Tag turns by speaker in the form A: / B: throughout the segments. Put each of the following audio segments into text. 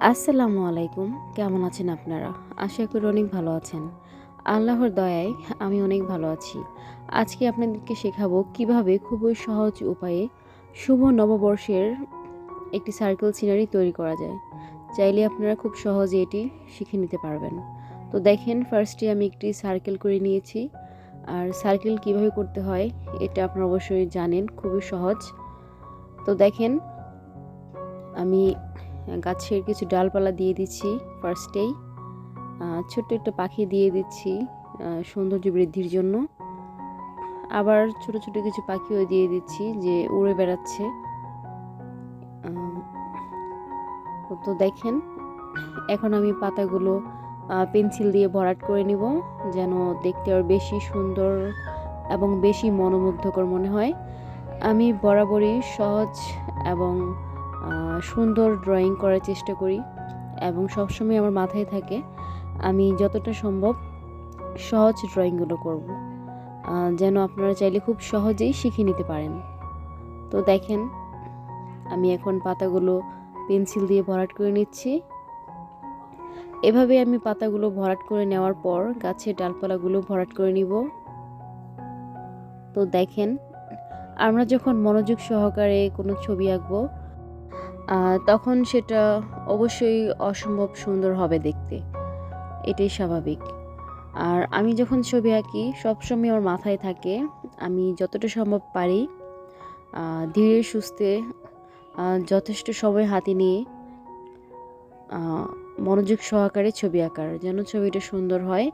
A: আসসালামু আলাইকুম। কেমন আছেন আপনারা? আশা করি অনেক ভালো আছেন। আল্লাহর দয়ায় আমি অনেক ভালো আছি। আজকে আপনাদেরকে শেখাবো কীভাবে খুবই সহজ উপায়ে শুভ নববর্ষের একটি সার্কেল সিনারি তৈরি করা যায়। চাইলে আপনারা খুব সহজে এটি শিখে নিতে পারবেন। তো দেখেন ফার্স্টে আমি একটি সার্কেল করে নিয়েছি। আর সার্কেল কীভাবে করতে হয়, এটা আপনারা অবশ্যই জানেন, খুবই সহজ। তো দেখেন, আমি গাছের কিছু ডালপালা দিয়ে দিচ্ছি ফার্স্টেই ছোট্ট একটা পাখি দিয়ে দিচ্ছি সৌন্দর্য বৃদ্ধির জন্য। আবার ছোট ছোট কিছু পাখিও দিয়ে দিচ্ছি যে উড়ে বেড়াচ্ছে। তো দেখেন, এখন আমি পাতাগুলো পেন্সিল দিয়ে ভরাট করে নিব যেন দেখতে আর বেশি সুন্দর এবং বেশি মনোমুগ্ধকর মনে হয়। আমি বরাবরই সহজ এবং সুন্দর ড্রয়িং করার চেষ্টা করি এবং সবসময় আমার মাথায় থাকে, আমি যতটা সম্ভব সহজ ড্রয়িংগুলো করব যেন আপনারা চাইলে খুব সহজেই শিখে নিতে পারেন। তো দেখেন, আমি এখন পাতাগুলো পেন্সিল দিয়ে ভরাট করে নিচ্ছি। এভাবে আমি পাতাগুলো ভরাট করে নেওয়ার পর গাছের ডালপালাগুলো ভরাট করে নিব। তো দেখেন, আমরা যখন মনোযোগ সহকারে কোনো ছবি আঁকবো তখন সেটা অবশ্যই অসম্ভব সুন্দর হবে দেখতে। এটাই স্বাভাবিক। আর আমি যখন ছবি আঁকি, সবসময় আমার মাথায় থাকে, আমি যতটা সম্ভব পারি ধীরে সুস্থে যথেষ্ট সময় হাতে নিয়ে মনোযোগ সহকারে ছবি আঁকার যেন ছবিটা সুন্দর হয়।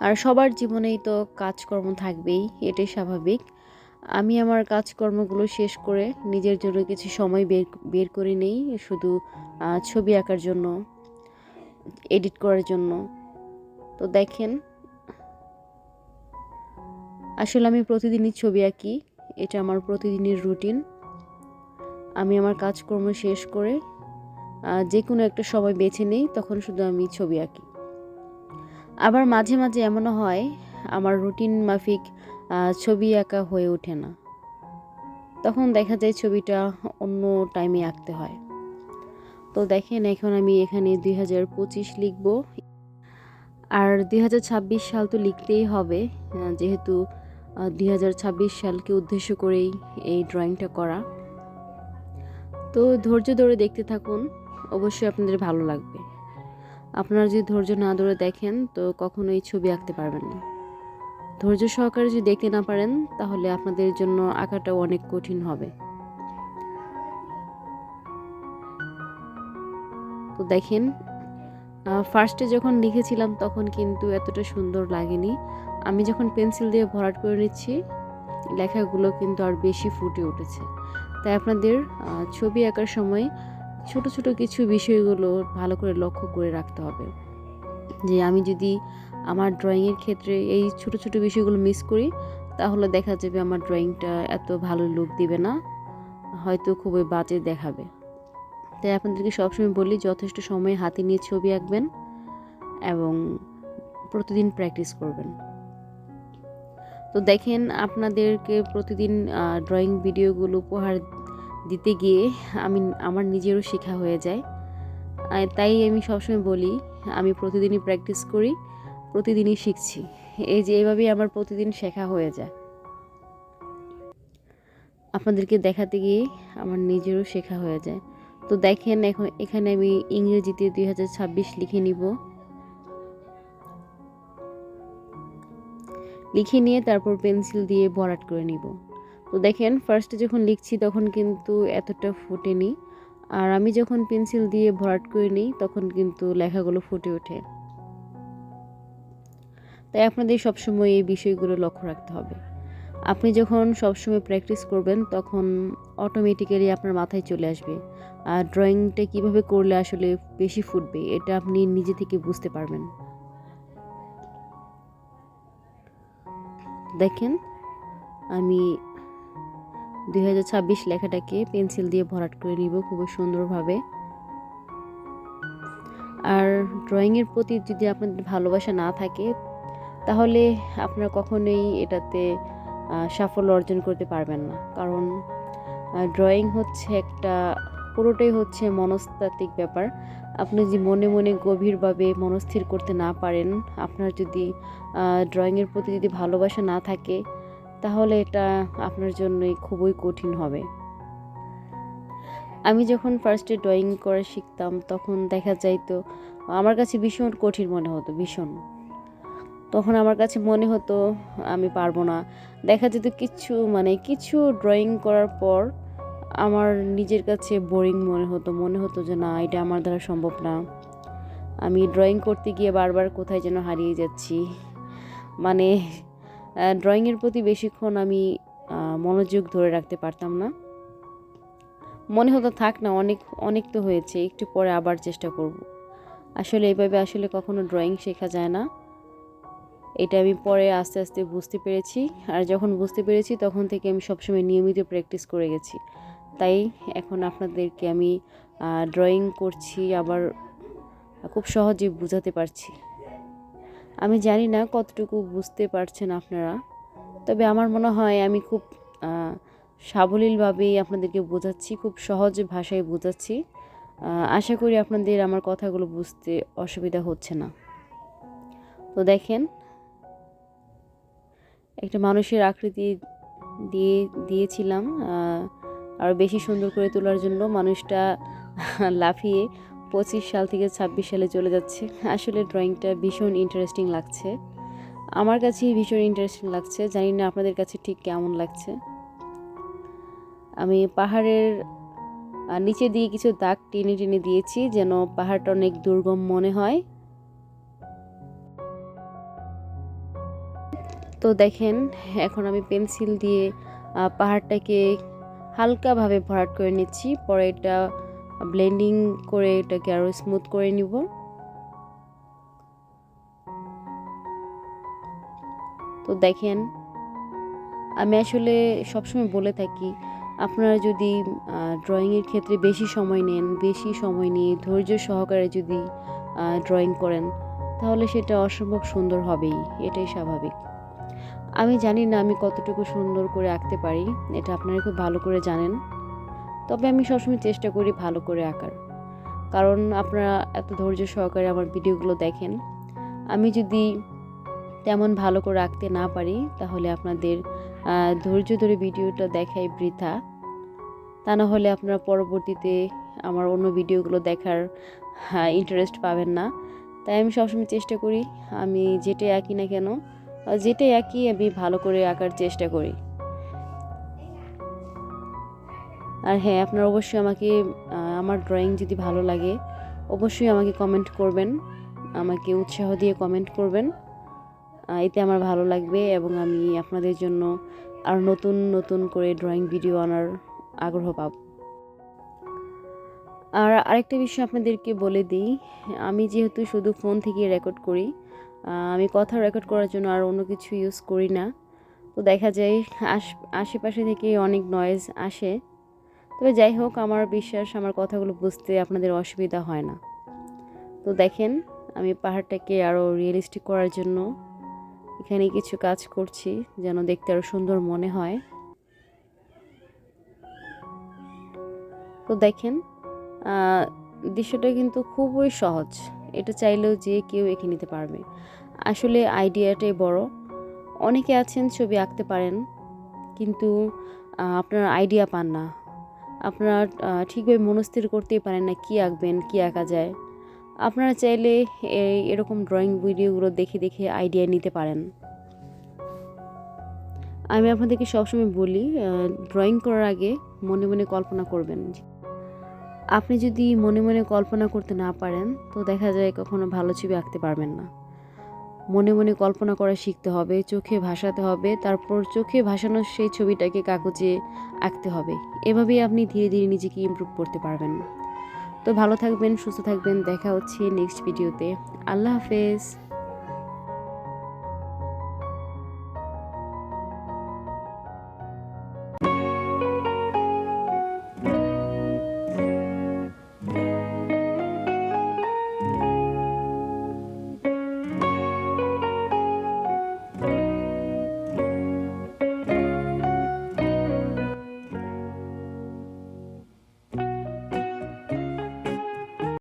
A: আর সবার জীবনেই তো কাজকর্ম থাকবেই, এটাই স্বাভাবিক। আমি আমার কাজকর্মগুলো শেষ করে নিজের জন্য কিছু সময় বের বের করে নেই, শুধু ছবি আঁকার জন্য এডিট করার জন্য। তো দেখেন, আসলে আমি প্রতিদিনই ছবি আঁকি, এটা আমার প্রতিদিনের রুটিন আমি আমার কাজকর্ম শেষ করে যে কোনো একটা সময় বেছে নেই, তখন শুধু আমি ছবি আঁকি। আবার মাঝে মাঝে এমনও হয়, আমার রুটিন মাফিক ছবি আঁকা হয়ে ওঠে না। তখন দেখা যায় ছবিটা অন্য টাইমে আঁকতে হয়। তো দেখেন, এখন আমি এখানে দুই হাজার পঁচিশ লিখব। আর দুই হাজার ছাব্বিশ সাল তো লিখতেই হবে যেহেতু দুই হাজার ছাব্বিশ সালকে উদ্দেশ্য করেই এই ড্রয়িংটা করা। তো ধৈর্য ধরে দেখতে থাকুন, অবশ্যই আপনাদের ভালো লাগবে। আপনারা যদি ধৈর্য না ধরে দেখেন, তো কখনোই ছবি আঁকতে পারবেন না। ধৈর্য সহকারে যদি দেখতে না পারেন, তাহলে আপনাদের জন্য আঁকাটাও অনেক কঠিন হবে। তো দেখেন ফার্স্টে যখন লিখেছিলাম, তখন কিন্তু এতটা সুন্দর লাগেনি। আমি যখন পেন্সিল দিয়ে ভরাট করে নিচ্ছি, লেখাগুলো কিন্তু আর বেশি ফুটে উঠেছে। তাই আপনাদের ছবি আঁকার সময় ছোট ছোট কিছু বিষয়গুলো ভালো করে লক্ষ্য করে রাখতে হবে। যে আমি যদি আমার ড্রয়িংয়ের ক্ষেত্রে এই ছোট ছোট বিষয়গুলো মিস করি, তাহলে দেখা যাবে আমার ড্রয়িংটা এত ভালো লুক দিবে না, হয়তো খুবই বাজে দেখাবে। তাই আপনাদেরকে সবসময় বলি, যথেষ্ট সময় হাতে নিয়ে ছবি আঁকবেন এবং প্রতিদিন প্র্যাকটিস করবেন। তো দেখেন, আপনাদেরকে প্রতিদিন ড্রয়িং ভিডিওগুলো উপহার দিতে গিয়ে আমি, আমার নিজেরও শেখা হয়ে যায়। তাই আমি সবসময় বলি, আমি প্রতিদিনই প্র্যাকটিস করি। প্রতিদিনই শিখছি। এই যে এভাবেই আমার প্রতিদিন শেখা হয়ে যায়। আপনাদেরকে দেখাতে গিয়ে আমার নিজেরও শেখা হয়ে যায়। তো দেখেন এখন এখানে আমি ইংরেজিতে দুই হাজার ছাব্বিশ লিখে নিব। লিখে নিয়ে তারপর পেন্সিল দিয়ে ভরাট করে নিব। তো দেখেন ফার্স্টে যখন লিখছি তখন কিন্তু এতটা ফোটেনি। আর আমি যখন পেন্সিল দিয়ে ভরাট করে নিই তখন কিন্তু লেখাগুলো ফুটে ওঠে। তাই আপনাদের সবসময় এই বিষয়গুলো লক্ষ্য রাখতে হবে। আপনি যখন সবসময় প্র্যাকটিস করবেন, তখন অটোমেটিক্যালি আপনার মাথায় চলে আসবে। আর ড্রয়িংটা কীভাবে করলে আসলে বেশি ফুটবে, এটা আপনি নিজে থেকে বুঝতে পারবেন। দেখেন, আমি দুই হাজার ছাব্বিশ লেখাটাকে পেন্সিল দিয়ে ভরাট করে নিব খুবই সুন্দরভাবে। আর ড্রয়িংয়ের প্রতি যদি আপনাদের ভালোবাসা না থাকে তাহলে আপনারা কখনোই এটাতে সাফল্য অর্জন করতে পারবেন না। কারণ ড্রয়িং হচ্ছে একটা, পুরোটাই হচ্ছে মনস্তাত্ত্বিক ব্যাপার। আপনি যদি মনে মনে গভীরভাবে মনস্থির করতে না পারেন, আপনার যদি ড্রয়িংয়ের প্রতি যদি ভালোবাসা না থাকে, তাহলে এটা আপনার জন্যই খুবই কঠিন হবে। আমি যখন ফার্স্টে ড্রয়িং করা শিখতাম, তখন দেখা যাইতো, আমার কাছে ভীষণ কঠিন মনে হতো, ভীষণ। তখন আমার কাছে মনে হতো, আমি পারব না। দেখা যেত কিছু মানে কিছু ড্রয়িং করার পর আমার নিজের কাছে বোরিং মনে হতো। মনে হতো যে, না, এটা আমার দ্বারা সম্ভব না। আমি ড্রয়িং করতে গিয়ে বারবার কোথায় যেন হারিয়ে যাচ্ছি। মানে ড্রয়িংয়ের প্রতি বেশিক্ষণ আমি মনোযোগ ধরে রাখতে পারতাম না। মনে হতো, থাক না, অনেক অনেক তো হয়েছে, একটু পরে আবার চেষ্টা করব। আসলে এইভাবে আসলে কখনো ড্রয়িং শেখা যায় না। এটা আমি পরে আস্তে আস্তে বুঝতে পেরেছি। আর যখন বুঝতে পেরেছি, তখন থেকে আমি সবসময় নিয়মিত প্র্যাকটিস করে গেছি। তাই এখন আপনাদেরকে আমি ড্রয়িং করছি, আবার খুব সহজে বোঝাতে পারছি। আমি জানি না কতটুকু বুঝতে পারছেন আপনারা, তবে আমার মনে হয় আমি খুব সাবলীলভাবেই আপনাদেরকে বোঝাচ্ছি, খুব সহজ ভাষায় বোঝাচ্ছি। আশা করি আপনাদের আমার কথাগুলো বুঝতে অসুবিধা হচ্ছে না। তো দেখেন একটা মানুষের আকৃতি দিয়ে, দিয়েছিলাম আর বেশি সুন্দর করে তোলার জন্য মানুষটা লাফিয়ে পঁচিশ সাল থেকে ছাব্বিশ সালে চলে যাচ্ছে। আসলে ড্রয়িংটা ভীষণ ইন্টারেস্টিং লাগছে। আমার কাছে ভীষণ ইন্টারেস্টিং লাগছে। জানি না আপনাদের কাছে ঠিক কেমন লাগছে। আমি পাহাড়ের নিচে দিয়ে কিছু দাগ টেনে টেনে দিয়েছি যেন পাহাড়টা অনেক দুর্গম মনে হয়। তো দেখেন, এখন আমি পেন্সিল দিয়ে পাহাড়টাকে হালকাভাবে ভরাট করে নিচ্ছি। পরে এটা ব্লেন্ডিং করে এটাকে আরও স্মুথ করে নিব। তো দেখেন, আমি আসলে সবসময় বলে থাকি, আপনারা যদি ড্রয়িংয়ের ক্ষেত্রে বেশি সময় নেন, বেশি সময় নিয়ে ধৈর্য সহকারে যদি ড্রয়িং করেন, তাহলে সেটা অসম্ভব সুন্দর হবেই। এটাই স্বাভাবিক। আমি জানি না আমি কতটুকু সুন্দর করে আঁকতে পারি, এটা আপনারা খুব ভালো করে জানেন। তবে আমি সবসময় চেষ্টা করি ভালো করে আঁকার। কারণ আপনারা এত ধৈর্য সহকারে আমার ভিডিওগুলো দেখেন। আমি যদি তেমন ভালো করে আঁকতে না পারি, তাহলে আপনাদের ধৈর্য ধরে ভিডিওটা দেখাই বৃথা। তা না হলে আপনারা পরবর্তীতে আমার অন্য ভিডিওগুলো দেখার ইন্টারেস্ট পাবেন না। তাই আমি সবসময় চেষ্টা করি, আমি যেটাই আঁকি না কেন যেটাই আঁকি, আমি ভালো করে আঁকার চেষ্টা করি। আর হ্যাঁ আপনারা অবশ্যই আমাকে আমার ড্রয়িং যদি ভালো লাগে, অবশ্যই আমাকে কমেন্ট করবেন। আমাকে উৎসাহ দিয়ে কমেন্ট করবেন। এতে আমার ভালো লাগবে এবং আমি আপনাদের জন্য আর নতুন নতুন করে ড্রয়িং ভিডিও আনার আগ্রহ পাব। আর আরেকটা বিষয় আপনাদেরকে বলে দিই, আমি যেহেতু শুধু ফোন থেকে রেকর্ড করি আমি কথা রেকর্ড করার জন্য আর অন্য কিছু ইউজ করি না। তো দেখা যায় আশ, আশেপাশে থেকে অনেক নয়েজ আসে। তবে যাই হোক, আমার বিশ্বাস, আমার কথাগুলো বুঝতে আপনাদের অসুবিধা হয় না। তো দেখেন, আমি পাহাড়টাকে আরও রিয়েলিস্টিক করার জন্য এখানে কিছু কাজ করছি, যেন দেখতে আরও সুন্দর মনে হয়। তো দেখেন দৃশ্যটা কিন্তু খুবই সহজ। এটা চাইলেও যে কেউ এঁকে নিতে পারবে। আসলে আইডিয়াটাই বড়। অনেকে আছেন ছবি আঁকতে পারেন, কিন্তু আপনার আইডিয়া পান না। আপনারা ঠিকভাবে মনস্থির করতেই পারেন না কী আঁকবেন, কী আঁকা যায়। আপনারা চাইলে এই এরকম ড্রয়িং ভিডিওগুলো দেখে দেখে আইডিয়া নিতে পারেন। আমি আপনাদেরকে সবসময় বলি ড্রয়িং করার আগে মনে মনে কল্পনা করবেন আপনি যদি মনে মনে কল্পনা করতে না পারেন, তো দেখা যায় কখনো ভালো ছবি আঁকতে পারবেন না। মনে মনে কল্পনা করা শিখতে হবে, চোখে ভাসাতে হবে, তারপর চোখে ভাসানো সেই ছবিটাকে কাগজে আঁকতে হবে। এভাবেই আপনি ধীরে ধীরে নিজেকে ইমপ্রুভ করতে পারবেন তো ভালো থাকবেন, সুস্থ থাকবেন, দেখা হচ্ছে নেক্সট ভিডিওতে আল্লাহ হাফেজ।